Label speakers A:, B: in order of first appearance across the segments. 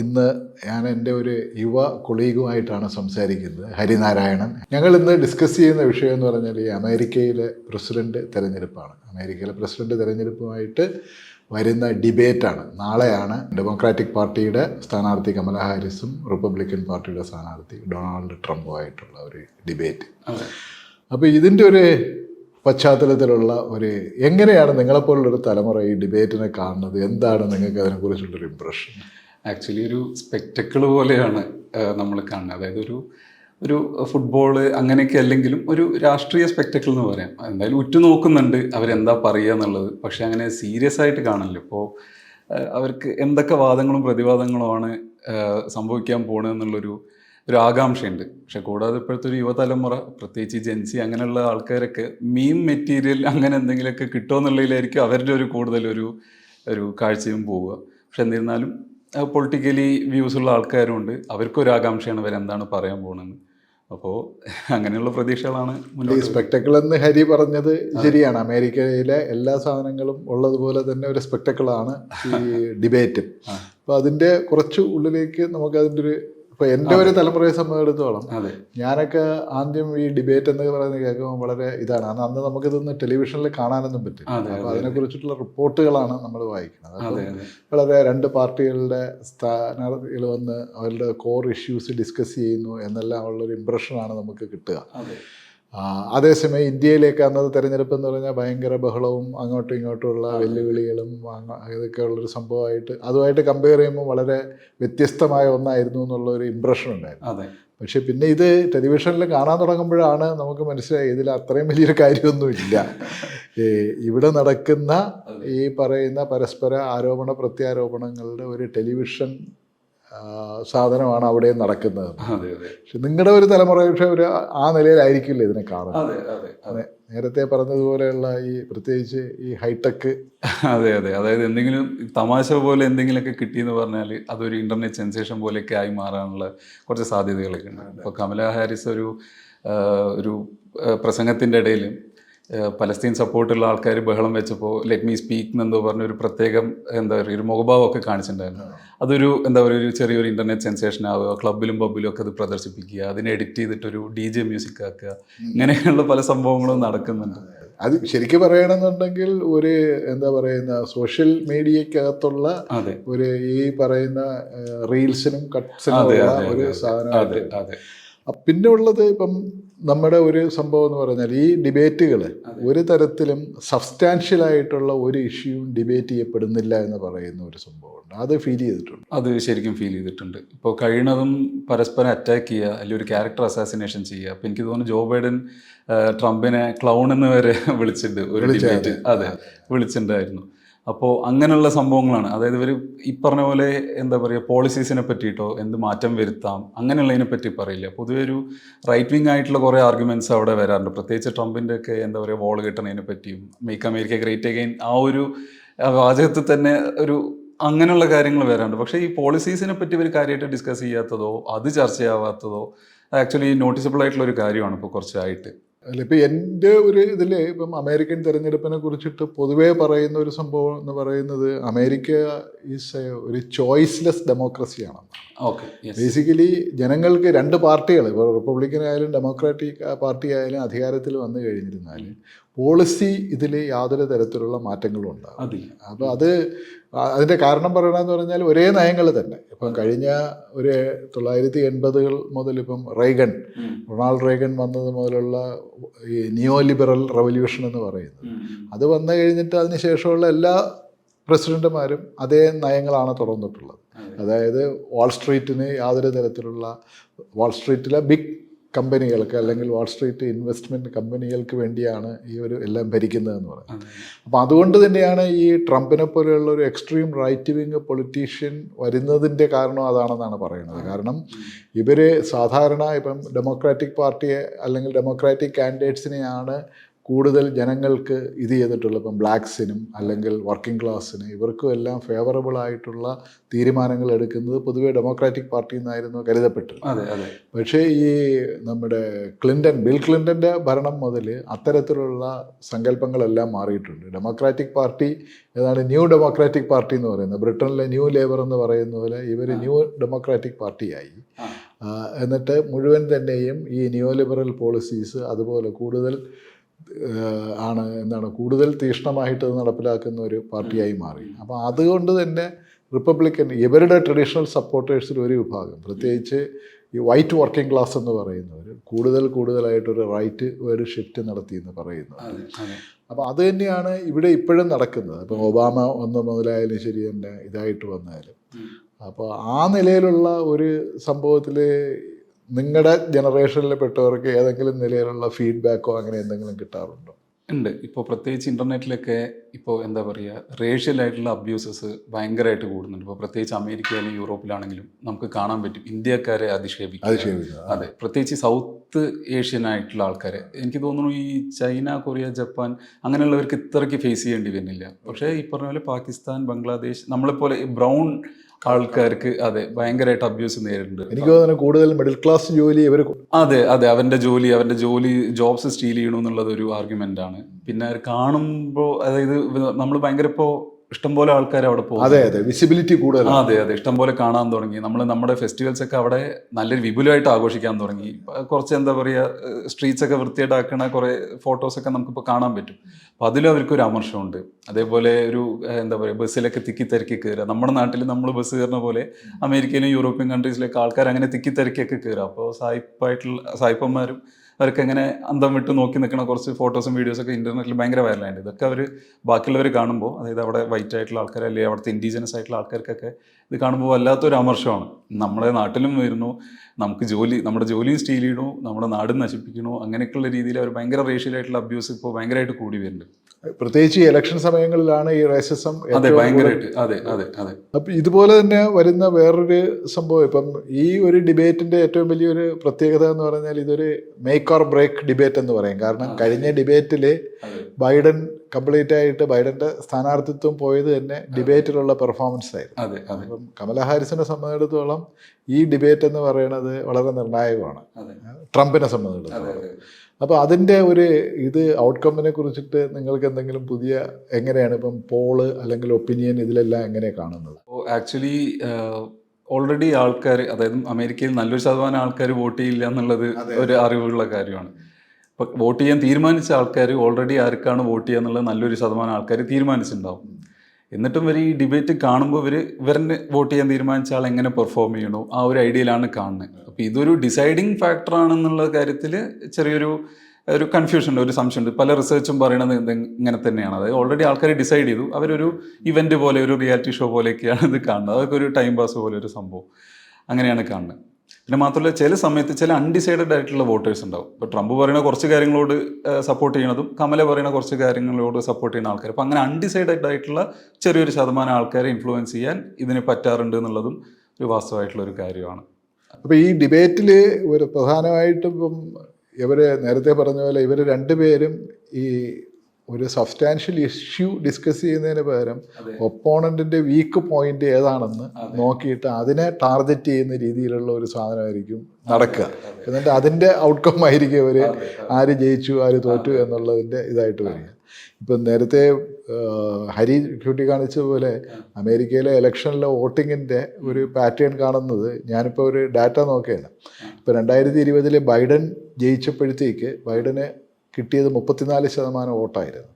A: ഇന്ന് ഞാൻ എന്റെ ഒരു യുവ കൊളീഗുമായിട്ടാണ് സംസാരിക്കുന്നത് ഹരിനാരായണൻ. ഞങ്ങൾ ഇന്ന് ഡിസ്കസ് ചെയ്യുന്ന വിഷയം എന്ന് പറഞ്ഞാൽ ഈ അമേരിക്കയിലെ പ്രസിഡന്റ് തെരഞ്ഞെടുപ്പാണ്. അമേരിക്കയിലെ പ്രസിഡന്റ് തെരഞ്ഞെടുപ്പുമായിട്ട് വരുന്ന ഡിബേറ്റാണ്. നാളെയാണ് ഡെമോക്രാറ്റിക് പാർട്ടിയുടെ സ്ഥാനാർത്ഥി കമല ഹാരിസും റിപ്പബ്ലിക്കൻ പാർട്ടിയുടെ സ്ഥാനാർത്ഥി ഡൊണാൾഡ് ട്രംപുമായിട്ടുള്ള ഒരു ഡിബേറ്റ്. അപ്പോൾ ഇതിന്റെ ഒരു പശ്ചാത്തലത്തിലുള്ള ഒരു എങ്ങനെയാണ് നിങ്ങളെപ്പോലുള്ളൊരു തലമുറ ഈ ഡിബേറ്റിനെ കാണുന്നത്? എന്താണ് നിങ്ങൾക്ക് അതിനെക്കുറിച്ചുള്ളൊരു ഇമ്പ്രഷൻ
B: ആക്ച്വലി ഒരു സ്പെക്ടക്കിൾ പോലെയാണ് നമ്മൾ കാണുന്നത്. അതായത് ഒരു ഒരു ഫുട്ബോൾ അങ്ങനെയൊക്കെ അല്ലെങ്കിലും ഒരു രാഷ്ട്രീയ സ്പെക്ടക്കിൾ എന്ന് പറയാം. എന്തായാലും ഉറ്റുനോക്കുന്നുണ്ട് അവരെന്താ പറയുക എന്നുള്ളത്. പക്ഷേ അങ്ങനെ സീരിയസ് ആയിട്ട് കാണില്ല ഇപ്പോൾ അവർക്ക് എന്തൊക്കെ വാദങ്ങളും പ്രതിവാദങ്ങളുമാണ് സംഭവിക്കാൻ പോകണമെന്നുള്ളൊരു ഒരു ആകാംക്ഷയുണ്ട്. പക്ഷെ കൂടാതെ ഇപ്പോഴത്തെ ഒരു യുവതലമുറ പ്രത്യേകിച്ച് ജെൻസി അങ്ങനെയുള്ള ആൾക്കാരൊക്കെ മീം മെറ്റീരിയൽ അങ്ങനെ എന്തെങ്കിലുമൊക്കെ കിട്ടുമോ എന്നുള്ളതിലായിരിക്കും അവരുടെ ഒരു കൂടുതലൊരു ഒരു കാഴ്ചയും പോവുക. പക്ഷെ എന്നിരുന്നാലും പൊളിറ്റിക്കലി വ്യൂസ് ഉള്ള ആൾക്കാരുണ്ട്. അവർക്കൊരു ആകാംക്ഷയാണ് ഇവരെന്താണ് പറയാൻ പോകുന്നത് അപ്പോൾ അങ്ങനെയുള്ള പ്രതീക്ഷകളാണ്
A: ഈ സ്പെക്ടക്കിൾ എന്ന് ഹരി പറഞ്ഞത് ശരിയാണ്. അമേരിക്കയിലെ എല്ലാ സാധനങ്ങളും ഉള്ളതുപോലെ തന്നെ ഒരു സ്പെക്ടക്കിളാണ് ഈ ഡിബേറ്റ്. അപ്പോൾ അതിന്റെ കുറച്ച് ഉള്ളിലേക്ക് നമുക്ക് അതിന്റെ ഒരു ഇപ്പോൾ എന്റെ ഒരു തലമുറയെ സംബന്ധിച്ചിടത്തോളം ഞാനൊക്കെ ആദ്യം ഈ ഡിബേറ്റ് എന്നൊക്കെ പറയുന്നത് കേൾക്കുമ്പോൾ വളരെ ഇതാണ്. അന്ന് അന്ന് നമുക്കിതൊന്ന് ടെലിവിഷനിൽ കാണാനൊന്നും പറ്റില്ല.
B: അപ്പൊ
A: അതിനെ
B: കുറിച്ചിട്ടുള്ള
A: അതിനെക്കുറിച്ചിട്ടുള്ള റിപ്പോർട്ടുകളാണ് നമ്മൾ വായിക്കുന്നത്. വളരെ രണ്ട് പാർട്ടികളുടെ സ്ഥാനാർത്ഥികൾ വന്ന് അവരുടെ കോർ ഇഷ്യൂസ് ഡിസ്കസ് ചെയ്യുന്നു. എന്നെല്ലാം ഉള്ളൊരു ഇമ്പ്രഷനാണ് നമുക്ക് കിട്ടുക. അതേസമയം ഇന്ത്യയിലേക്ക് അന്നത് തിരഞ്ഞെടുപ്പ് എന്ന് പറഞ്ഞാൽ ഭയങ്കര ബഹളവും അങ്ങോട്ടും ഇങ്ങോട്ടുമുള്ള വെല്ലുവിളികളും അങ്ങ- ഇതൊക്കെ ഉള്ളൊരു സംഭവമായിട്ട് അതുമായിട്ട് കമ്പയർ ചെയ്യുമ്പോൾ വളരെ വ്യത്യസ്തമായ ഒന്നായിരുന്നു എന്നുള്ള ഒരു ഇമ്പ്രഷൻ ഉണ്ടായിരുന്നു.
B: അതെ.
A: പക്ഷെ പിന്നെ ഇത് ടെലിവിഷനിൽ കാണാൻ തുടങ്ങുമ്പോഴാണ് നമുക്ക് മനസ്സിലായി ഇതിൽ അത്രയും വലിയൊരു കാര്യമൊന്നുമില്ല. ഇവിടെ നടക്കുന്ന ഈ പറയുന്ന പരസ്പര ആരോപണ പ്രത്യാരോപണങ്ങളുടെ ഒരു ടെലിവിഷൻ സാധനമാണ് അവിടെ നടക്കുന്നത്.
B: അതെ അതെ.
A: പക്ഷെ നിങ്ങളുടെ ഒരു തലമുറ പക്ഷെ ഒരു ആ നിലയിലായിരിക്കില്ല ഇതിനെ കാണുന്നത്?
B: അതെ അതെ അതെ.
A: നേരത്തെ പറഞ്ഞതുപോലെയുള്ള ഈ പ്രത്യേകിച്ച് ഈ ഹൈടെക്.
B: അതെ അതെ. അതായത് എന്തെങ്കിലും തമാശ പോലെ എന്തെങ്കിലുമൊക്കെ കിട്ടിയെന്ന് പറഞ്ഞാൽ അതൊരു ഇന്റർനെറ്റ് സെൻസേഷൻ പോലെയൊക്കെ ആയി മാറാനുള്ള കുറച്ച് സാധ്യതകളൊക്കെ ഉണ്ട്. ഇപ്പോൾ കമല ഹാരിസ് ഒരു ഒരു പ്രസംഗത്തിന്റെ ഇടയിൽ പലസ്തീൻ സപ്പോർട്ടുള്ള ആൾക്കാർ ബഹളം വെച്ചപ്പോൾ ലെറ്റ് മീ സ്പീക്ക് എന്നെന്തോ പറഞ്ഞ ഒരു പ്രത്യേകം എന്താ പറയുക ഒരു മുഖഭാവമൊക്കെ കാണിച്ചിട്ടുണ്ടായിരുന്നു. അതൊരു എന്താ പറയുക ഒരു ചെറിയൊരു ഇന്റർനെറ്റ് സെൻസേഷൻ ആവുക ക്ലബിലും പബ്ബിലും ഒക്കെ അത് പ്രദർശിപ്പിക്കുക അതിനെ എഡിറ്റ് ചെയ്തിട്ടൊരു ഡി ജെ മ്യൂസിക് ആക്കുക ഇങ്ങനെയുള്ള പല സംഭവങ്ങളും നടക്കുന്നുണ്ട്.
A: അത് ശരിക്കും പറയണമെന്നുണ്ടെങ്കിൽ ഒരു എന്താ പറയുന്ന സോഷ്യൽ മീഡിയക്കകത്തുള്ള ഒരു ഈ പറയുന്ന റീൽസിനും കട്ട്സിനും ഒരു അ- പിന്നെ ഉള്ളത് ഇപ്പം നമ്മുടെ ഒരു സംഭവം എന്ന് പറഞ്ഞാൽ ഈ ഡിബേറ്റുകൾ ഒരു തരത്തിലും സബ്സ്റ്റാൻഷ്യലായിട്ടുള്ള ഒരു ഇഷ്യൂ ഡിബേറ്റ് ചെയ്യപ്പെടുന്നില്ല എന്ന് പറയുന്ന ഒരു സംഭവമുണ്ട്. അത് ഫീൽ ചെയ്തിട്ടുണ്ട്.
B: അത് ശരിക്കും ഫീൽ ചെയ്തിട്ടുണ്ട്. ഇപ്പോൾ കഴിയണതും പരസ്പരം അറ്റാക്ക് ചെയ്യുക അല്ലെങ്കിൽ ഒരു ക്യാരക്ടർ അസാസിനേഷൻ ചെയ്യുക അപ്പോൾ എനിക്ക് തോന്നുന്നു ജോ ബൈഡൻ ട്രംപിനെ ക്ലൗൺ എന്ന് വരെ വിളിച്ചിട്ടുണ്ട്. ഒരു ഡിബേറ്റ് അതെ വിളിച്ചിട്ടുണ്ടായിരുന്നു. അപ്പോൾ അങ്ങനെയുള്ള സംഭവങ്ങളാണ്. അതായത് ഇവർ ഈ പറഞ്ഞ പോലെ എന്താ പറയുക പോളിസീസിനെ പറ്റിയിട്ടോ എന്ത് മാറ്റം വരുത്താം അങ്ങനെയുള്ളതിനെ പറ്റി പറയില്ല. പൊതുവെ ഒരു റൈറ്റ് വിങ് ആയിട്ടുള്ള കുറേ ആർഗ്യുമെന്റ്സ് അവിടെ വരാറുണ്ട്. പ്രത്യേകിച്ച് ട്രംപിന്റെ ഒക്കെ എന്താ പറയുക വോൾ കിട്ടണതിനെ പറ്റിയും മേക്ക് അമേരിക്ക ഗ്രേറ്റ് അഗൈൻ ആ ഒരു വാചകത്തിൽ തന്നെ ഒരു അങ്ങനെയുള്ള കാര്യങ്ങൾ വരാറുണ്ട്. പക്ഷേ ഈ പോളിസീസിനെ പറ്റി ഇവർ കാര്യമായിട്ട് ഡിസ്കസ് ചെയ്യാത്തതോ അത് ചർച്ചയാവാത്തതോ ആക്ച്വലി നോട്ടീസബിൾ ആയിട്ടുള്ള ഒരു കാര്യമാണ് ഇപ്പോൾ കുറച്ചായിട്ട്.
A: അല്ല ഇപ്പം എന്റെ ഒരു ഇതിൽ ഇപ്പം അമേരിക്കൻ തെരഞ്ഞെടുപ്പിനെ കുറിച്ചിട്ട് പൊതുവേ പറയുന്ന ഒരു സംഭവം എന്ന് പറയുന്നത് അമേരിക്ക ഈസ് എ ഒരു ചോയ്സ്ലെസ് ഡെമോക്രസിയാണ്
B: ഓക്കെ
A: ബേസിക്കലി ജനങ്ങൾക്ക് രണ്ട് പാർട്ടികൾ ഇപ്പോൾ റിപ്പബ്ലിക്കൻ ആയാലും ഡെമോക്രാറ്റിക് പാർട്ടി ആയാലും അധികാരത്തിൽ വന്നു കഴിഞ്ഞിരുന്നാൽ പോളിസി ഇതിൽ യാതൊരു തരത്തിലുള്ള മാറ്റങ്ങളും ഉണ്ടാകും അപ്പോൾ അത് അതിന്റെ കാരണം പറയണമെന്ന് പറഞ്ഞാൽ ഒരേ നയങ്ങൾ തന്നെ. ഇപ്പം കഴിഞ്ഞ ഒരു തൊള്ളായിരത്തി എൺപതുകൾ മുതൽ ഇപ്പം റേഗൻ റൊണാൾഡ് റേഗൻ വന്നത് മുതലുള്ള ഈ നിയോ ലിബറൽ റവല്യൂഷൻ എന്ന് പറയുന്നത്. അത് വന്നു കഴിഞ്ഞിട്ട് അതിന് ശേഷമുള്ള എല്ലാ പ്രസിഡന്റുമാരും അതേ നയങ്ങളാണ് തുറന്നിട്ടുള്ളത്. അതായത് വാൾ സ്ട്രീറ്റിന് യാതൊരു തരത്തിലുള്ള വാൾ സ്ട്രീറ്റിലെ ബിഗ് കമ്പനികൾക്ക് അല്ലെങ്കിൽ വാൾ സ്ട്രീറ്റ് ഇൻവെസ്റ്റ്മെന്റ് കമ്പനികൾക്ക് വേണ്ടിയാണ് ഈ ഒരു എല്ലാം ഭരിക്കുന്നതെന്ന് പറയുന്നത്. അപ്പോൾ അതുകൊണ്ട് തന്നെയാണ് ഈ ട്രംപിനെ പോലെയുള്ള ഒരു എക്സ്ട്രീം റൈറ്റ് വിങ് പൊളിറ്റീഷ്യൻ വരുന്നതിന്റെ കാരണം അതാണെന്നാണ് പറയുന്നത്. കാരണം ഇവർ സാധാരണ ഇപ്പം ഡെമോക്രാറ്റിക് പാർട്ടിയെ അല്ലെങ്കിൽ ഡെമോക്രാറ്റിക് കാൻഡിഡേറ്റ്സിനെയാണ് കൂടുതൽ ജനങ്ങൾക്ക് ഇത് ചെയ്തിട്ടുള്ള ഇപ്പം ബ്ലാക്സിനും അല്ലെങ്കിൽ വർക്കിംഗ് ക്ലാസ്സിന് ഇവർക്കും എല്ലാം ഫേവറബിൾ ആയിട്ടുള്ള തീരുമാനങ്ങൾ എടുക്കുന്നത് പൊതുവെ ഡെമോക്രാറ്റിക് പാർട്ടി എന്നായിരുന്നു കരുതപ്പെട്ടത്.
B: അതെ അതെ.
A: പക്ഷേ ഈ നമ്മുടെ ക്ലിന്റൺ ബിൽ ക്ലിന്റന്റെ ഭരണം മുതൽ അത്തരത്തിലുള്ള സങ്കല്പങ്ങളെല്ലാം മാറിയിട്ടുണ്ട്. ഡെമോക്രാറ്റിക് പാർട്ടി ഏതാണ് ന്യൂ ഡെമോക്രാറ്റിക് പാർട്ടി എന്ന് പറയുന്നത്. ബ്രിട്ടനിലെ ന്യൂ ലേബർ എന്ന് പറയുന്ന പോലെ ഇവർ ന്യൂ ഡെമോക്രാറ്റിക് പാർട്ടിയായി എന്നിട്ട് മുഴുവൻ തന്നെയും ഈ ന്യൂ ലിബറൽ പോളിസീസ് അതുപോലെ കൂടുതൽ ആണ് എന്താണ് കൂടുതൽ തീക്ഷ്ണമായിട്ട് നടപ്പിലാക്കുന്ന ഒരു പാർട്ടിയായി മാറി. അപ്പോൾ അതുകൊണ്ട് തന്നെ റിപ്പബ്ലിക്കൻ ഇവരുടെ ട്രഡീഷണൽ സപ്പോർട്ടേഴ്സിൽ ഒരു വിഭാഗം പ്രത്യേകിച്ച് ഈ വൈറ്റ് വർക്കിംഗ് ക്ലാസ് എന്ന് പറയുന്നവർ കൂടുതൽ കൂടുതലായിട്ടൊരു റൈറ്റ് ഒരു ഷിഫ്റ്റ് നടത്തി എന്ന് പറയുന്നത്. അപ്പോൾ അത്. തന്നെയാണ് ഇവിടെ ഇപ്പോഴും നടക്കുന്നത്. ഇപ്പം ഒബാമ ഒന്ന് മുതലായാലും ശരി തന്നെ ഇതായിട്ട് വന്നാലും. അപ്പോൾ ആ നിലയിലുള്ള ഒരു സംഭവത്തിൽ നിങ്ങളുടെ ജനറേഷനിൽ പെട്ടവർക്ക് ഏതെങ്കിലും നിലയിലുള്ള ഫീഡ്ബാക്കോ അങ്ങനെ എന്തെങ്കിലും കിട്ടാറുണ്ടോ?
B: ഉണ്ട്. ഇപ്പോൾ പ്രത്യേകിച്ച് ഇന്റർനെറ്റിലൊക്കെ ഇപ്പോൾ എന്താ പറയുക റേഷ്യലായിട്ടുള്ള അബ്യൂസസ് ഭയങ്കരമായിട്ട് കൂടുന്നുണ്ട്. ഇപ്പോൾ പ്രത്യേകിച്ച് അമേരിക്കയിലും യൂറോപ്പിലാണെങ്കിലും നമുക്ക് കാണാൻ പറ്റും. ഇന്ത്യക്കാരെ
A: അധിക്ഷേപിക്കുന്നത്
B: അതെ. പ്രത്യേകിച്ച് സൗത്ത് ഏഷ്യൻ ആയിട്ടുള്ള ആൾക്കാരെ. എനിക്ക് തോന്നുന്നു ഈ ചൈന കൊറിയ ജപ്പാൻ അങ്ങനെയുള്ളവർക്ക് ഇത്രയ്ക്ക് ഫേസ് ചെയ്യേണ്ടി വരുന്നില്ല. പക്ഷേ ഈ പറഞ്ഞ പോലെ പാകിസ്ഥാൻ ബംഗ്ലാദേശ് നമ്മളെപ്പോലെ ബ്രൗൺ ആൾക്കാർക്ക് അതെ ഭയങ്കരമായിട്ട് അബ്യൂസ് നേരിടുന്നുണ്ട്.
A: എനിക്ക് തോന്നുന്നു കൂടുതൽ മിഡിൽ ക്ലാസ് ജോലി ഇവർ
B: അതെ അതെ അവന്റെ ജോലി അവന്റെ ജോലി ജോബ്സ് സ്റ്റീൽ ചെയ്യണമെന്നുള്ളത് ഒരു ആർഗ്യുമെന്റ് ആണ്. പിന്നെ കാണുമ്പോൾ അതായത് നമ്മൾ ഭയങ്കര ഇപ്പോ ഇഷ്ടംപോലെ ആൾക്കാർ അവിടെ പോകും
A: അതെ അതെ. വിസിബിലിറ്റി കൂടുതൽ
B: അതെ അതെ. ഇഷ്ടംപോലെ കാണാൻ തുടങ്ങി. നമ്മൾ നമ്മുടെ ഫെസ്റ്റിവൽസ് ഒക്കെ അവിടെ നല്ലൊരു വിപുലമായിട്ട് ആഘോഷിക്കാൻ തുടങ്ങി. കുറച്ച് എന്താ പറയുക സ്ട്രീറ്റ്സ് ഒക്കെ വൃത്തിയായിട്ടാക്കണ കുറെ ഫോട്ടോസ് ഒക്കെ നമുക്കിപ്പോൾ കാണാൻ പറ്റും. അപ്പോൾ അതിലും അവർക്ക് ഒരു അമർഷമുണ്ട്. അതേപോലെ ഒരു എന്താ പറയുക ബസ്സിലൊക്കെ തിക്കി തിരക്കി കയറുക നമ്മുടെ നാട്ടിൽ നമ്മൾ ബസ് കയറുന്ന പോലെ അമേരിക്കയിലും യൂറോപ്യൻ കൺട്രീസിലൊക്കെ ആൾക്കാർ അങ്ങനെ തിക്കി തിരക്കിയൊക്കെ കയറുക അപ്പോൾ സായിപ്പായിട്ടുള്ള സായിപ്പന്മാരും അവർക്ക് എങ്ങനെ അന്തം വിട്ട് നോക്കി നിൽക്കുന്ന കുറച്ച് ഫോട്ടോസും വീഡിയോസൊക്കെ ഇന്റർനെറ്റിൽ ഭയങ്കര വൈറലായിട്ട് ഇതൊക്കെ അവർ ബാക്കിയുള്ളവർ കാണുമ്പോൾ അതായത് അവിടെ വൈറ്റ് ആയിട്ടുള്ള ആൾക്കാർ അല്ലെങ്കിൽ അവിടുത്തെ ഇൻഡിജിനസ് ആയിട്ടുള്ള ആൾക്കാർക്കൊക്കെ ഇത് കാണുമ്പോൾ വല്ലാത്തൊരു അമർഷമാണ്. നമ്മുടെ നാട്ടിലും വരുന്നു നമുക്ക് ജോലി നമ്മുടെ ജോലിയും സ്റ്റീൽ ചെയ്യണു നമ്മുടെ നാടും നശിപ്പിക്കണു അങ്ങനെയൊക്കെയുള്ള രീതിയിൽ അവർ ഭയങ്കര റേഷ്യലായിട്ടുള്ള അബ്യൂസ് ഇപ്പോൾ ഭയങ്കരമായിട്ട് കൂടി വരുന്നുണ്ട്.
A: പ്രത്യേകിച്ച് ഈ ഇലക്ഷൻ സമയങ്ങളിലാണ് ഈ റേസിസം
B: അതെ ഭയങ്കരമായിട്ട്. അതെ അതെ അതെ.
A: അപ്പൊ ഇതുപോലെ തന്നെ വരുന്ന വേറൊരു സംഭവം ഇപ്പം ഈ ഒരു ഡിബേറ്റിന്റെ ഏറ്റവും വലിയൊരു പ്രത്യേകത എന്ന് പറഞ്ഞാൽ ഇതൊരു മേക്ക് ഓർ ബ്രേക്ക് ഡിബേറ്റ് എന്ന് പറയും. കാരണം കഴിഞ്ഞ ഡിബേറ്റിൽ ബൈഡൻ കംപ്ലീറ്റ് ആയിട്ട് ബൈഡന്റെ സ്ഥാനാർത്ഥിത്വം പോയത് തന്നെ ഡിബേറ്റിലുള്ള പെർഫോമൻസ് ആയിരുന്നു. അപ്പം കമല ഹാരിസിനെ സംബന്ധിച്ചിടത്തോളം ഈ ഡിബേറ്റ് എന്ന് പറയുന്നത് വളരെ നിർണായകമാണ്. ട്രംപിനെ സംബന്ധിച്ചിടത്തോളം. അപ്പോൾ അതിന്റെ ഒരു ഇത് ഔട്ട്കമ്മിനെ കുറിച്ചിട്ട് നിങ്ങൾക്ക് എന്തെങ്കിലും പുതിയ എങ്ങനെയാണ് ഇപ്പം പോൾ അല്ലെങ്കിൽ ഒപ്പീനിയൻ ഇതിലെല്ലാം എങ്ങനെ കാണുന്നത്?
B: അപ്പോൾ ആക്ച്വലി ഓൾറെഡി ആൾക്കാർ അതായത് അമേരിക്കയിൽ നല്ലൊരു ശതമാനം ആൾക്കാർ വോട്ട് ചെയ്യില്ല എന്നുള്ളത് ഒരു അറിവുള്ള കാര്യമാണ്. ഇപ്പം വോട്ട് ചെയ്യാൻ തീരുമാനിച്ച ആൾക്കാർ ഓൾറെഡി ആർക്കാണ് വോട്ട് ചെയ്യുക എന്നുള്ളത് നല്ലൊരു ശതമാനം ആൾക്കാർ തീരുമാനിച്ചിട്ടുണ്ടാവും. എന്നിട്ടും ഇവർ ഈ ഡിബേറ്റ് കാണുമ്പോൾ ഇവർ ഇവരെ വോട്ട് ചെയ്യാൻ തീരുമാനിച്ച ആൾ എങ്ങനെ പെർഫോം ചെയ്യണോ? ആ ഒരു ഐഡിയയിലാണ് കാണുന്നത് അപ്പോൾ ഇതൊരു ഡിസൈഡിങ് ഫാക്ടർ ആണെന്നുള്ള കാര്യത്തിൽ ചെറിയൊരു ഒരു കൺഫ്യൂഷൻ ഉണ്ട് ഒരു സംശയമുണ്ട്. പല റിസർച്ചും പറയണത് ഇങ്ങനെ തന്നെയാണ്. അതായത് ഓൾറെഡി ആൾക്കാർ ഡിസൈഡ് ചെയ്തു. അവരൊരു ഇവന്റ് പോലെ ഒരു റിയാലിറ്റി ഷോ പോലെയൊക്കെയാണ് ഇത് കാണുന്നത്. അതൊക്കെ ഒരു ടൈം പാസ് പോലെ ഒരു സംഭവം അങ്ങനെയാണ് കാണുന്നത് പിന്നെ മാത്രമല്ല ചില സമയത്ത് ചില അൺഡിസൈഡഡ് ആയിട്ടുള്ള വോട്ടേഴ്സ് ഉണ്ടാവും. ഇപ്പോൾ ട്രംപ് പറയുന്ന കുറച്ച് കാര്യങ്ങളോട് സപ്പോർട്ട് ചെയ്യണതും കമല പറയുന്ന കുറച്ച് കാര്യങ്ങളോട് സപ്പോർട്ട് ചെയ്യുന്ന ആൾക്കാർ അപ്പോൾ അങ്ങനെ അൺഡിസൈഡഡ് ആയിട്ടുള്ള ചെറിയൊരു ശതമാനം ആൾക്കാരെ ഇൻഫ്ലുവൻസ് ചെയ്യാൻ ഇതിന് പറ്റാറുണ്ട് എന്നുള്ളതും ഒരു വാസ്തവമായിട്ടുള്ള ഒരു കാര്യമാണ്.
A: അപ്പോൾ ഈ ഡിബേറ്റിൽ ഒരു പ്രധാനമായിട്ടും ഇപ്പം ഇവർ നേരത്തെ പറഞ്ഞ പോലെ ഇവർ രണ്ടുപേരും ഈ ഒരു സബ്സ്റ്റാൻഷ്യൽ ഇഷ്യൂ ഡിസ്കസ് ചെയ്യുന്നതിന് പകരം ഒപ്പോണന്റിന്റെ വീക്ക് പോയിന്റ് ഏതാണെന്ന് നോക്കിയിട്ട് അതിനെ ടാർഗറ്റ് ചെയ്യുന്ന രീതിയിലുള്ള ഒരു സാധനമായിരിക്കും നടക്കുക. എന്നിട്ട് അതിന്റെ ഔട്ട്കം ആയിരിക്കും അവർ ആര് ജയിച്ചു ആര് തോറ്റു എന്നുള്ളതിന്റെ ഇതായിട്ട് വരിക. ഇപ്പം നേരത്തെ ഹരി ക്യൂട്ടി കാണിച്ച പോലെ അമേരിക്കയിലെ ഇലക്ഷനിലെ വോട്ടിങ്ങിന്റെ ഒരു പാറ്റേൺ കാണുന്നത് ഞാനിപ്പോൾ ഒരു ഡാറ്റ നോക്കുകയാണ്. ഇപ്പോൾ രണ്ടായിരത്തി ഇരുപതിൽ ബൈഡൻ ജയിച്ചപ്പോഴത്തേക്ക് ബൈഡന് കിട്ടിയത് മുപ്പത്തിനാല് ശതമാനം വോട്ടായിരുന്നു.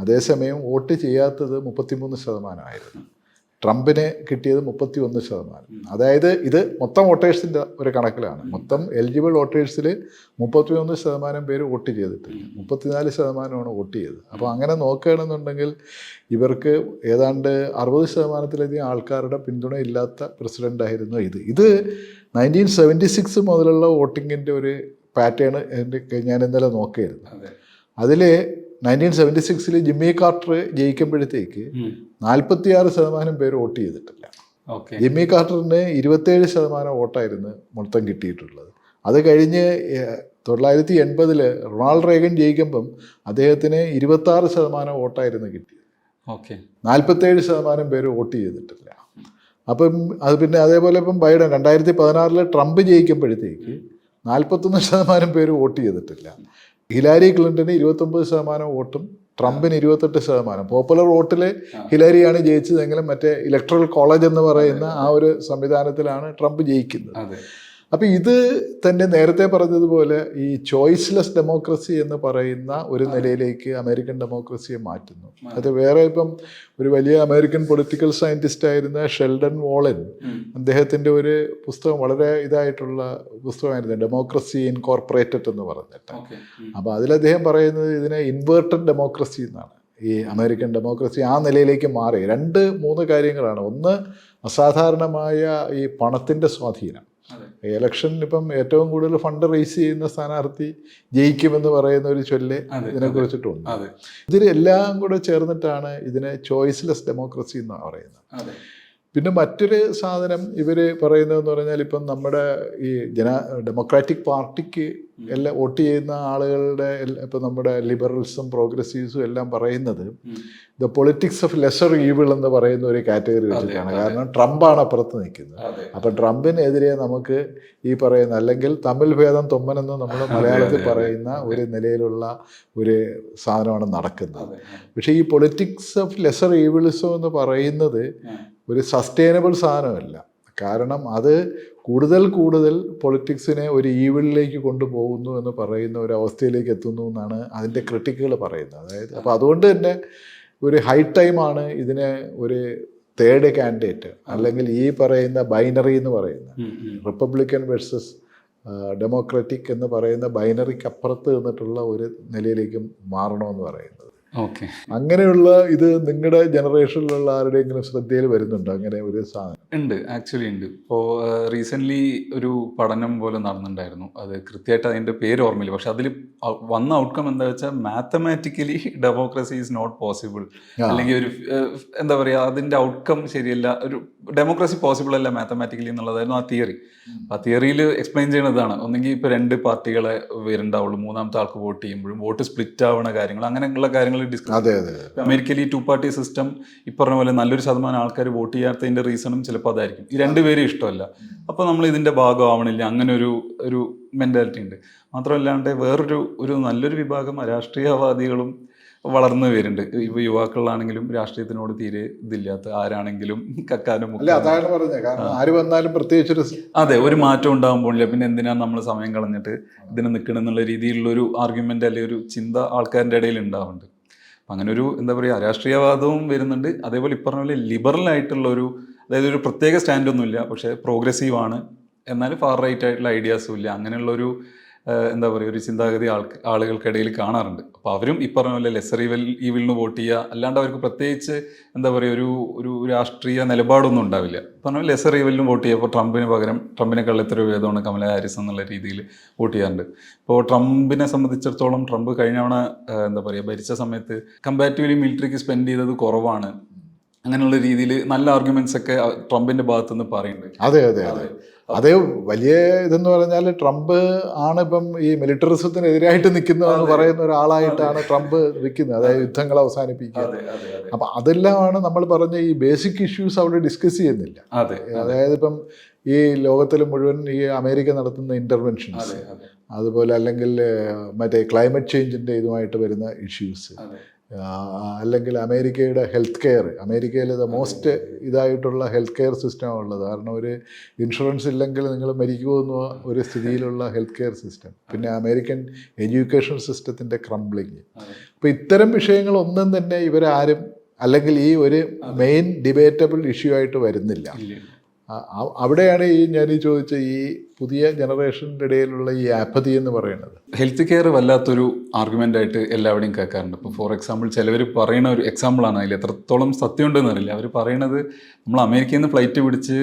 A: അതേസമയം വോട്ട് ചെയ്യാത്തത് മുപ്പത്തിമൂന്ന് ശതമാനമായിരുന്നു. ട്രംപിന് കിട്ടിയത് മുപ്പത്തി ഒന്ന് ശതമാനം അതായത് ഇത് മൊത്തം വോട്ടേഴ്സിന്റെ ഒരു കണക്കിലാണ്. മൊത്തം എലിജിബിൾ വോട്ടേഴ്സിൽ മുപ്പത്തി ഒന്ന് ശതമാനം പേര് വോട്ട് ചെയ്തിട്ടില്ല മുപ്പത്തിനാല് ശതമാനമാണ് വോട്ട് ചെയ്തത്. അപ്പോൾ അങ്ങനെ നോക്കുകയാണെന്നുണ്ടെങ്കിൽ ഇവർക്ക് ഏതാണ്ട് അറുപത് ശതമാനത്തിലധികം ആൾക്കാരുടെ പിന്തുണ ഇല്ലാത്ത പ്രസിഡന്റായിരുന്നു ഇത്. ഇത് നയന്റീൻ സെവന്റി സിക്സ് മുതലുള്ള വോട്ടിങ്ങിന്റെ ഒരു പാറ്റേൺ എന്റെ ഞാൻ ഇന്നലെ നോക്കിയിരുന്നു
B: അതെ.
A: അതിൽ നയന്റീൻ സെവന്റി സിക്സിൽ ജിമ്മി കാർട്ടർ ജയിക്കുമ്പോഴത്തേക്ക് നാൽപ്പത്തിയാറ് ശതമാനം പേര് വോട്ട് ചെയ്തിട്ടില്ല. ജിമ്മി കാർട്ടറിന് ഇരുപത്തേഴ് ശതമാനം വോട്ടായിരുന്നു മൊത്തം കിട്ടിയിട്ടുള്ളത്. അത് കഴിഞ്ഞ് തൊള്ളായിരത്തി എൺപതിൽ റൊണാൾഡ് റേഗൻ ജയിക്കുമ്പം അദ്ദേഹത്തിന് ഇരുപത്താറ് ശതമാനം വോട്ടായിരുന്നു കിട്ടിയത്.
B: ഓക്കെ.
A: നാൽപ്പത്തേഴ് ശതമാനം പേര് വോട്ട് ചെയ്തിട്ടില്ല. അപ്പം അത് പിന്നെ അതേപോലെ ഇപ്പം ബൈഡൻ രണ്ടായിരത്തി പതിനാറിൽ ട്രംപ് ജയിക്കുമ്പോഴത്തേക്ക് നാൽപ്പത്തൊന്ന് ശതമാനം പേര് വോട്ട് ചെയ്തിട്ടില്ല. ഹിലാരി ക്ലിന്റന് ഇരുപത്തൊമ്പത് ശതമാനം വോട്ടും ട്രംപിന് ഇരുപത്തെട്ട് ശതമാനം. പോപ്പുലർ വോട്ടിൽ ഹിലാരിയാണ് ജയിച്ചതെങ്കിലും മറ്റേ ഇലക്ട്രൽ കോളേജ് എന്ന് പറയുന്ന ആ ഒരു സംവിധാനത്തിലാണ് ട്രംപ് ജയിക്കുന്നത്.
B: അതെ
A: അപ്പം ഇത് തന്നെ നേരത്തെ പറഞ്ഞതുപോലെ ഈ ചോയ്സ്ലെസ് ഡെമോക്രസി എന്ന് പറയുന്ന ഒരു നിലയിലേക്ക് അമേരിക്കൻ ഡെമോക്രസിയെ മാറ്റുന്നു. അത് വേറെ ഇപ്പം ഒരു വലിയ അമേരിക്കൻ പൊളിറ്റിക്കൽ സയന്റിസ്റ്റ് ആയിരുന്ന ഷെൽഡൻ വോളൻ
B: അദ്ദേഹത്തിന്റെ
A: അദ്ദേഹത്തിന്റെ ഒരു പുസ്തകം വളരെ ഇതായിട്ടുള്ള പുസ്തകമായിരുന്നു ഡെമോക്രസി ഇൻകോർപ്പറേറ്റഡ് എന്ന് പറഞ്ഞിട്ട്. അപ്പോൾ അതിൽ അദ്ദേഹം പറയുന്നത് ഇതിനെ ഇൻവേർട്ടഡ് ഡെമോക്രസി എന്നാണ്. ഈ അമേരിക്കൻ ഡെമോക്രസി ആ നിലയിലേക്ക് മാറി. രണ്ട് മൂന്ന് കാര്യങ്ങളാണ്. ഒന്ന് അസാധാരണമായ ഈ പണത്തിന്റെ സ്വാധീനം. ഇപ്പം ഏറ്റവും കൂടുതൽ ഫണ്ട് റേസ് ചെയ്യുന്ന സ്ഥാനാർത്ഥി ജയിക്കുമെന്ന് പറയുന്ന ഒരു ചൊല്ല്
B: ഇതിനെക്കുറിച്ചിട്ടുണ്ട്
A: ഇതിനെ കുറിച്ചിട്ടുണ്ട്.
B: അതെ.
A: ഇതിലെല്ലാം കൂടെ ചേർന്നിട്ടാണ് ഇതിനെ ചോയ്സ്ലെസ് ഡെമോക്രസി എന്ന് പറയുന്നത്. പിന്നെ മറ്റൊരു സാധനം ഇവർ പറയുന്നതെന്ന് പറഞ്ഞാൽ ഇപ്പം നമ്മുടെ ഈ ജന ഡെമോക്രാറ്റിക് പാർട്ടിക്ക് എല്ലാം വോട്ട് ചെയ്യുന്ന ആളുകളുടെ ഇപ്പം നമ്മുടെ ലിബറൽസും പ്രോഗ്രസീവ്സും എല്ലാം പറയുന്നത്. The politics of lesser evil എന്ന് പറയുന്ന ഒരു കാറ്റഗറി വെച്ചിട്ടാണ്. കാരണം ട്രംപാണ് അപ്പുറത്ത് നിൽക്കുന്നത്. അപ്പം ട്രംപിനെതിരെ നമുക്ക് ഈ പറയുന്ന അല്ലെങ്കിൽ തമിഴ് ഭേദം തൊമ്മനെന്ന് നമ്മൾ മലയാളത്തിൽ പറയുന്ന ഒരു നിലയിലുള്ള ഒരു സാധനമാണ് നടക്കുന്നത്. പക്ഷേ ഈ പൊളിറ്റിക്സ് ഓഫ് ലെസർ ഈവിളിസം എന്ന് പറയുന്നത്. ഒരു സസ്റ്റൈനബിൾ സാധനമല്ല. കാരണം അത് കൂടുതൽ കൂടുതൽ പൊളിറ്റിക്സിനെ ഒരു ഈവിളിലേക്ക് കൊണ്ടുപോകുന്നു എന്ന് പറയുന്ന ഒരു അവസ്ഥയിലേക്ക് എത്തുന്നു എന്നാണ് അതിന്റെ ക്രിട്ടിക്കുകൾ പറയുന്നത്. അതായത് അപ്പോൾ അതുകൊണ്ട് തന്നെ ഒരു ഹൈ ടൈമാണ് ഇതിനെ ഒരു തേർഡ് കാൻഡിഡേറ്റ് അല്ലെങ്കിൽ ഈ പറയുന്ന ബൈനറി എന്ന് പറയുന്ന. റിപ്പബ്ലിക്കൻ വേഴ്സസ് ഡെമോക്രാറ്റിക് എന്ന് പറയുന്ന ബൈനറിക്ക് അപ്പുറത്ത് നിന്നിട്ടുള്ള ഒരു നിലയിലേക്കും മാറണമെന്ന് പറയുന്നത്.
B: ഓക്കെ.
A: അങ്ങനെയുള്ള ഇത് നിങ്ങളുടെ ജനറേഷനിലുള്ള ആരുടെയെങ്കിലും ശ്രദ്ധയിൽ വരുന്നുണ്ടോ? അങ്ങനെ ഒരു സാധനം.
B: ഉണ്ട്. ആക്ച്വലി ഉണ്ട്. ഇപ്പോൾ റീസെന്റ്ലി ഒരു പഠനം പോലെ നടന്നിട്ടുണ്ടായിരുന്നു. അത് കൃത്യമായിട്ട് അതിന്റെ പേര് ഓർമ്മയില്ല. പക്ഷെ അതിൽ വന്ന ഔട്ട്കം എന്താ വെച്ചാൽ mathematically democracy is not possible അല്ലെങ്കിൽ ഒരു എന്താ പറയുക അതിന്റെ ഔട്ട്കം ശരിയല്ല. ഒരു ഡെമോക്രസി പോസിബിൾ അല്ല മാത്തമാറ്റിക്കലി എന്നുള്ളതായിരുന്നു ആ തിയറി ആ തിയറിയിൽ എക്സ്പ്ലെയിൻ ചെയ്യുന്നതാണ് ഒന്നെങ്കിൽ ഇപ്പോൾ രണ്ട് പാർട്ടികളെ വരുന്നുണ്ടാവുള്ളൂ. മൂന്നാമത്തെ ആൾക്ക് വോട്ട് ചെയ്യുമ്പോഴും വോട്ട് സ്പ്ലിറ്റ് ആവുന്ന കാര്യങ്ങൾ അങ്ങനെയുള്ള കാര്യങ്ങൾ ഡിസ്കസ്
A: അതെ
B: ഇപ്പൊ അമേരിക്കയിൽ ഈ ടു പാർട്ടി സിസ്റ്റം ഈ പറഞ്ഞ പോലെ നല്ലൊരു ശതമാനം ആൾക്കാർ വോട്ട് ചെയ്യാത്തതിന്റെ റീസണും ചിലപ്പോൾ അതായിരിക്കും. ഈ രണ്ടുപേരും ഇഷ്ടമല്ല. അപ്പോൾ നമ്മൾ ഇതിന്റെ ഭാഗമാവണില്ല. അങ്ങനെ ഒരു ഒരു മെന്റാലിറ്റി ഉണ്ട്. മാത്രമല്ലാണ്ട് വേറൊരു ഒരു നല്ലൊരു വിഭാഗം രാഷ്ട്രീയവാദികളും വളർന്നു വരുന്നുണ്ട്. ഇപ്പൊ യുവാക്കളാണെങ്കിലും രാഷ്ട്രീയത്തിനോട് തീരെ ഇതില്ലാത്ത ആരാണെങ്കിലും കക്കാനും
A: അല്ല അതാണ് പറഞ്ഞത്. കാരണം ആര് വന്നാലും പ്രത്യേകിച്ചൊരു
B: അതെ ഒരു മാറ്റം ഉണ്ടാകാൻ പോണില്ല പിന്നെ എന്തിനാ നമ്മൾ സമയം കളഞ്ഞിട്ട് ഇതിന് നിൽക്കണം എന്നുള്ള രീതിയിലുള്ള ഒരു ആർഗ്യുമെന്റ് അല്ലെങ്കിൽ ഒരു ചിന്ത ആൾക്കാരുടെ ഇടയിൽ ഉണ്ടാവുന്നുണ്ട്. അങ്ങനെ ഒരു എന്താ പറയുക രാഷ്ട്രീയവാദവും വരുന്നുണ്ട്. അതേപോലെ ഇപ്പറഞ്ഞ പറഞ്ഞ പോലെ ലിബറൽ ആയിട്ടുള്ള ഒരു അതായത് ഒരു പ്രത്യേക സ്റ്റാൻഡൊന്നുമില്ല പക്ഷേ പ്രോഗ്രസീവ് ആണ്. എന്നാൽ ഫാർ റൈറ്റ് ആയിട്ടുള്ള ഐഡിയാസും ഇല്ല. അങ്ങനെയുള്ള ഒരു ഏഹ്, എന്താ പറയുക ഒരു ചിന്താഗതി ആൾക്ക് ആളുകൾക്കിടയിൽ കാണാറുണ്ട്. അപ്പോൾ അവരും ഈ പറഞ്ഞ പോലെ ലെസർ ഈവൽ ഈവിലിന് വോട്ട് ചെയ്യുക. അല്ലാണ്ട് അവർക്ക് പ്രത്യേകിച്ച് എന്താ പറയുക ഒരു ഒരു രാഷ്ട്രീയ നിലപാടൊന്നും ഉണ്ടാവില്ല. പറഞ്ഞാൽ ലെസർ ഈവലിനും വോട്ട് ചെയ്യുക അപ്പോൾ ട്രംപിന് പകരം ട്രംപിനെക്കാൾ എത്ര വേദമാണ് കമല ഹാരിസ് എന്നുള്ള രീതിയിൽ വോട്ട് ചെയ്യാറുണ്ട്. ഇപ്പോൾ ട്രംപിനെ സംബന്ധിച്ചിടത്തോളം ട്രംപ് കഴിഞ്ഞ തവണ എന്താ പറയുക ഭരിച്ച സമയത്ത് കമ്പാരിറ്റീവ്ലി മിലിറ്ററിക്ക് സ്പെൻഡ് ചെയ്തത് കുറവാണ്. അങ്ങനെയുള്ള രീതിയിൽ നല്ല ആർഗ്യുമെന്റ്സ് ഒക്കെ ട്രംപിന്റെ ഭാഗത്തുനിന്ന് പറയുന്നുണ്ട്.
A: അതെ അതെ. അതെ. അതേ വലിയ ഇതെന്ന് പറഞ്ഞാൽ ട്രംപ് ആണ് ഇപ്പം ഈ മിലിറ്ററിസത്തിനെതിരായിട്ട് നിൽക്കുന്നതെന്ന് പറയുന്ന ഒരാളായിട്ടാണ് ട്രംപ് നിൽക്കുന്നത് അതായത് യുദ്ധങ്ങൾ അവസാനിപ്പിക്കുക.
B: അപ്പൊ അതെ അതെ.
A: അപ്പം അതെല്ലാമാണ് നമ്മൾ പറഞ്ഞ ഈ ബേസിക് ഇഷ്യൂസ് അവിടെ ഡിസ്കസ് ചെയ്യുന്നില്ല. അതായത് ഇപ്പം ഈ ലോകത്തിൽ മുഴുവൻ ഈ അമേരിക്ക നടത്തുന്ന ഇന്റർവെൻഷൻസ്
B: അതെ അതെ.
A: അതുപോലെ അല്ലെങ്കിൽ മറ്റേ ക്ലൈമറ്റ് ചേഞ്ചിന്റെ ഇതുമായിട്ട് വരുന്ന ഇഷ്യൂസ് അല്ലെങ്കിൽ അമേരിക്കയുടെ ഹെൽത്ത് കെയർ അമേരിക്കയിൽ ദ മോസ്റ്റ് ഇതായിട്ടുള്ള ഹെൽത്ത് കെയർ സിസ്റ്റം ഉള്ളത്. കാരണം ഒരു ഇൻഷുറൻസ് ഇല്ലെങ്കിൽ നിങ്ങൾ മരിക്കുമെന്ന ഒരു സ്ഥിതിയിലുള്ള ഹെൽത്ത് കെയർ സിസ്റ്റം പിന്നെ അമേരിക്കൻ എഡ്യൂക്കേഷൻ സിസ്റ്റത്തിന്റെ ക്രംബ്ലിങ് അപ്പോൾ ഇത്തരം വിഷയങ്ങളൊന്നും തന്നെ ഇവരാരും അല്ലെങ്കിൽ ഈ ഒരു മെയിൻ ഡിബേറ്റബിൾ ഇഷ്യൂ ആയിട്ട് വരുന്നില്ല. അവിടെയാണ് ഈ ഞാൻ ഈ ചോദിച്ച ഈ പുതിയ ജനറേഷന്റെ ഇടയിലുള്ള ഈ ആപ്പതി എന്ന് പറയുന്നത്.
B: ഹെൽത്ത് കെയർ വല്ലാത്തൊരു ആർഗ്യുമെന്റ് ആയിട്ട് എല്ലാവരുടെയും കേൾക്കാറുണ്ട്. ഇപ്പോൾ ഫോർ എക്സാമ്പിൾ ചിലവർ പറയുന്ന ഒരു എക്സാമ്പിളാണ് അതിൽ എത്രത്തോളം സത്യമുണ്ടെന്ന് അറിയില്ല. അവർ പറയുന്നത് നമ്മൾ അമേരിക്കയിൽ നിന്ന് ഫ്ലൈറ്റ് പിടിച്ച്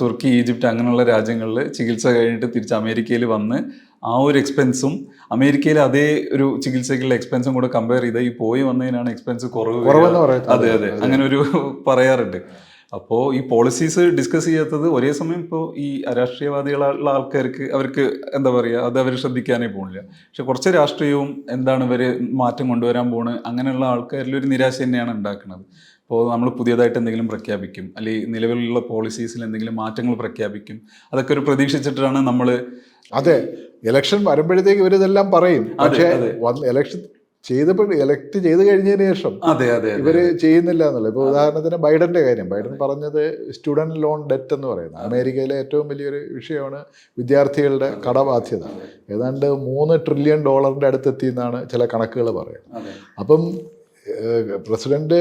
B: തുർക്കി ഈജിപ്റ്റ് അങ്ങനെയുള്ള രാജ്യങ്ങളിൽ ചികിത്സ കഴിഞ്ഞിട്ട് തിരിച്ച് അമേരിക്കയിൽ വന്ന് ആ ഒരു എക്സ്പെൻസും അമേരിക്കയിലെ അതേ ഒരു ചികിത്സയ്ക്കുള്ള എക്സ്പെൻസും കൂടെ കമ്പയർ ചെയ്താൽ ഈ പോയി വന്നതിനാണ് എക്സ്പെൻസ് കുറവ് അതെ അതെ. അങ്ങനെ ഒരു പറയാറുണ്ട്. അപ്പോൾ ഈ പോളിസീസ് ഡിസ്കസ് ചെയ്യാത്തത് ഒരേ സമയം ഇപ്പോൾ ഈ രാഷ്ട്രീയവാദികളുള്ള ആൾക്കാർക്ക് അവർക്ക് എന്താ പറയുക അത് അവർ ശ്രദ്ധിക്കാനേ പോകുന്നില്ല പക്ഷെ കുറച്ച് രാഷ്ട്രീയവും എന്താണ് ഇവർ മാറ്റം കൊണ്ടുവരാൻ പോണ് അങ്ങനെയുള്ള ആൾക്കാരിൽ ഒരു നിരാശ തന്നെയാണ് ഉണ്ടാക്കുന്നത് ഇപ്പോൾ നമ്മൾ പുതിയതായിട്ട് എന്തെങ്കിലും പ്രഖ്യാപിക്കും അല്ലെങ്കിൽ നിലവിലുള്ള പോളിസീസിൽ എന്തെങ്കിലും മാറ്റങ്ങൾ പ്രഖ്യാപിക്കും അതൊക്കെ ഒരു പ്രതീക്ഷിച്ചിട്ടാണ് നമ്മൾ
A: അതെ ഇലക്ഷൻ വരുമ്പോഴത്തേക്ക് ഇവരിതെല്ലാം പറയും. പക്ഷേ ഇലക്ഷൻ ചെയ്തപ്പോൾ ഇലക്ട് ചെയ്ത് കഴിഞ്ഞതിന് ശേഷം
B: അതെ അതെ
A: ഇവർ ചെയ്യുന്നില്ല എന്നുള്ളത്. ഇപ്പൊ ഉദാഹരണത്തിന് ബൈഡന്റെ കാര്യം. ബൈഡൻ പറഞ്ഞത് സ്റ്റുഡന്റ് ലോൺ ഡെറ്റ് എന്ന് പറയുന്നത്. അമേരിക്കയിലെ ഏറ്റവും വലിയൊരു വിഷയമാണ് വിദ്യാർത്ഥികളുടെ കടബാധ്യത. ഏതാണ്ട് മൂന്ന് ട്രില്യൺ ഡോളറിന്റെ അടുത്തെത്തി എന്നാണ് ചില കണക്കുകൾ പറയുന്നത്. അപ്പം പ്രസിഡന്റ്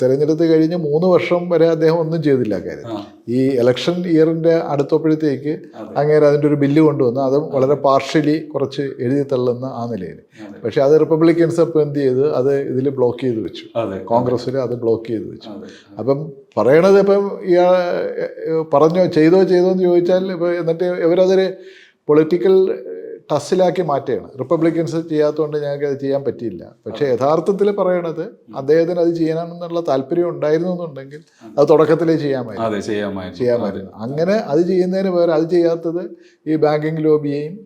A: തെരഞ്ഞെടുത്ത് കഴിഞ്ഞ് മൂന്ന് വർഷം വരെ അദ്ദേഹം ഒന്നും ചെയ്തില്ല കാര്യം. ഈ ഇലക്ഷൻ ഇയറിന്റെ അടുത്തപ്പോഴത്തേക്ക് അങ്ങേരെ അതിന്റെ ഒരു ബില്ല് കൊണ്ടുവന്നു അതും വളരെ പാർഷ്യലി കുറച്ച് എഴുതി തള്ളുന്ന ആ നിലയിൽ. പക്ഷെ അത് റിപ്പബ്ലിക്കൻസ് അപ്പം എന്ത് ചെയ്ത്? അത് ഇതിൽ ബ്ലോക്ക് ചെയ്ത് വെച്ചു. കോൺഗ്രസ്സിൽ അത് ബ്ലോക്ക് ചെയ്ത് വെച്ചു. അപ്പം പറയണത് ഇപ്പം ഇയാൾ പറഞ്ഞോ ചെയ്തോ ചെയ്തോ എന്ന് ചോദിച്ചാൽ ഇപ്പം എന്നിട്ട് ഇവരതൊരു പൊളിറ്റിക്കൽ ടസ്സിലാക്കി മാറ്റുകയാണ്. റിപ്പബ്ലിക്കൻസ് ചെയ്യാത്തതുകൊണ്ട് ഞങ്ങൾക്ക് അത് ചെയ്യാൻ പറ്റിയില്ല. പക്ഷേ യഥാർത്ഥത്തിൽ പറയണത് അദ്ദേഹത്തിന് അത് ചെയ്യണമെന്നുള്ള താല്പര്യം ഉണ്ടായിരുന്നു എന്നുണ്ടെങ്കിൽ അത് തുടക്കത്തിലേ ചെയ്യാമായിരുന്നു.
B: ചെയ്യാമായിരുന്നു.
A: അങ്ങനെ അത് ചെയ്യുന്നതിന് പകരം അത് ചെയ്യാത്തത് ഈ ബാങ്കിങ് ലോബിയെയും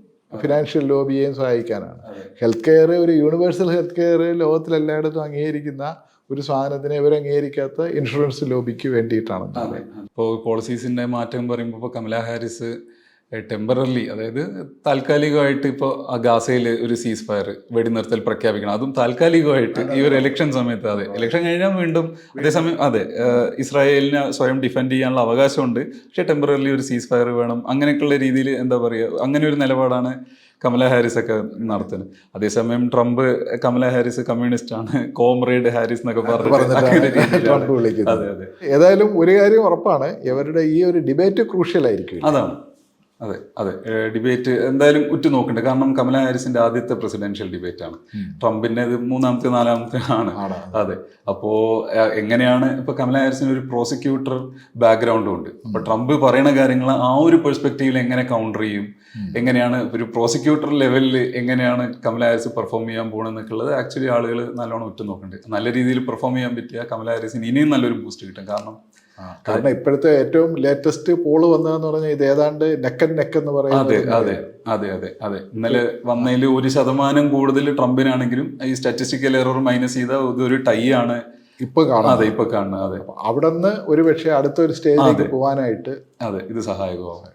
A: ഫിനാൻഷ്യൽ ലോബിയെയും സഹായിക്കാനാണ്. ഹെൽത്ത് കെയർ ഒരു യൂണിവേഴ്സൽ ഹെൽത്ത് കെയർ ലോകത്തിലെല്ലായിടത്തും അംഗീകരിക്കുന്ന ഒരു സാധനത്തിനെ ഇവർ അംഗീകരിക്കാത്ത ഇൻഷുറൻസ് ലോബിക്ക് വേണ്ടിയിട്ടാണ്.
B: ഇപ്പോൾ പോളിസീസിന്റെ മാറ്റം പറയുമ്പോൾ ഇപ്പോൾ കമല ഹാരിസ് ടെമ്പററി അതായത് താൽക്കാലികമായിട്ട് ഇപ്പോൾ ആ ഗാസയിൽ ഒരു സീസ് ഫയർ വെടിനിർത്തൽ പ്രഖ്യാപിക്കണം. അതും താൽക്കാലികമായിട്ട് ഈ ഒരു ഇലക്ഷൻ സമയത്ത് അതെ. ഇലക്ഷൻ കഴിഞ്ഞാൽ വീണ്ടും അതേസമയം അതെ ഇസ്രായേലിനെ സ്വയം ഡിഫെൻഡ് ചെയ്യാനുള്ള അവകാശമുണ്ട്. പക്ഷേ ടെമ്പറലി ഒരു സീസ് ഫയർ വേണം. അങ്ങനെയൊക്കെയുള്ള രീതിയിൽ എന്താ പറയുക അങ്ങനെ ഒരു നിലപാടാണ് കമല ഹാരിസ് ഒക്കെ നടത്തുന്നത്. അതേസമയം ട്രംപ് കമല ഹാരിസ് കമ്മ്യൂണിസ്റ്റ് ആണ്. കോംറേഡ് ഹാരിസ് എന്നൊക്കെ പറഞ്ഞു
A: ഏതായാലും ഒരു കാര്യം ഉറപ്പാണ്. ഇവരുടെ ഈ ഒരു ഡിബേറ്റ് ക്രൂഷ്യൽ ആയിരിക്കും.
B: അതാണ്. അതെ അതെ. ഡിബേറ്റ് എന്തായാലും ഉറ്റുനോക്കണ്ട? കാരണം കമല ഹാരിസിന്റെ ആദ്യത്തെ പ്രസിഡൻഷ്യൽ ഡിബേറ്റ് ആണ്. ട്രംപിന്റെ ഇത് മൂന്നാമത്തെ നാലാമത്തെ ആണ്. അതെ. അപ്പോ എങ്ങനെയാണ് ഇപ്പൊ കമല ഹാരിസിന് ഒരു പ്രോസിക്യൂട്ടർ ബാക്ക്ഗ്രൗണ്ടും ഉണ്ട്. അപ്പൊ ട്രംപ് പറയുന്ന കാര്യങ്ങൾ ആ ഒരു പെർസ്പെക്റ്റീവിൽ എങ്ങനെ കൗണ്ടർ ചെയ്യും? എങ്ങനെയാണ് ഒരു പ്രോസിക്യൂട്ടർ ലെവലിൽ എങ്ങനെയാണ് കമല ഹാരിസ് പെർഫോം ചെയ്യാൻ പോകണമെന്നൊക്കെയുള്ളത് ആക്ച്വലി ആളുകൾ നല്ലോണം ഉറ്റുനോക്കുന്നുണ്ട് നല്ല രീതിയിൽ പെർഫോം ചെയ്യാൻ പറ്റിയ കമല ഹാരിസിന് ഇനിയും നല്ലൊരു ബൂസ്റ്റ് കിട്ടും. കാരണം
A: കാരണം ഇപ്പോഴത്തെ ഏറ്റവും ലേറ്റസ്റ്റ് പോൾ വന്നതെന്ന് പറഞ്ഞാൽ ഇത് ഏതാണ്ട് നെക്കൻ നെക്ക് എന്ന് പറയുന്നത്
B: അതെ അതെ അതെ അതെ ഇന്നലെ വന്നതിൽ ഒരു ശതമാനം കൂടുതൽ ട്രംപിനാണെങ്കിലും ഈ സ്റ്റാറ്റിസ്റ്റിക്കൽ എറർ മൈനസ് ചെയ്ത ഇതൊരു ടൈ ആണ്.
A: ഇപ്പൊ കാണാം
B: അതെ ഇപ്പൊ കാണുന്നത് അതെ.
A: അവിടെ നിന്ന് ഒരു പക്ഷേ അടുത്തൊരു സ്റ്റേജിലേക്ക് പോകാനായിട്ട്
B: അതെ. ഇത് സഹായകമാവും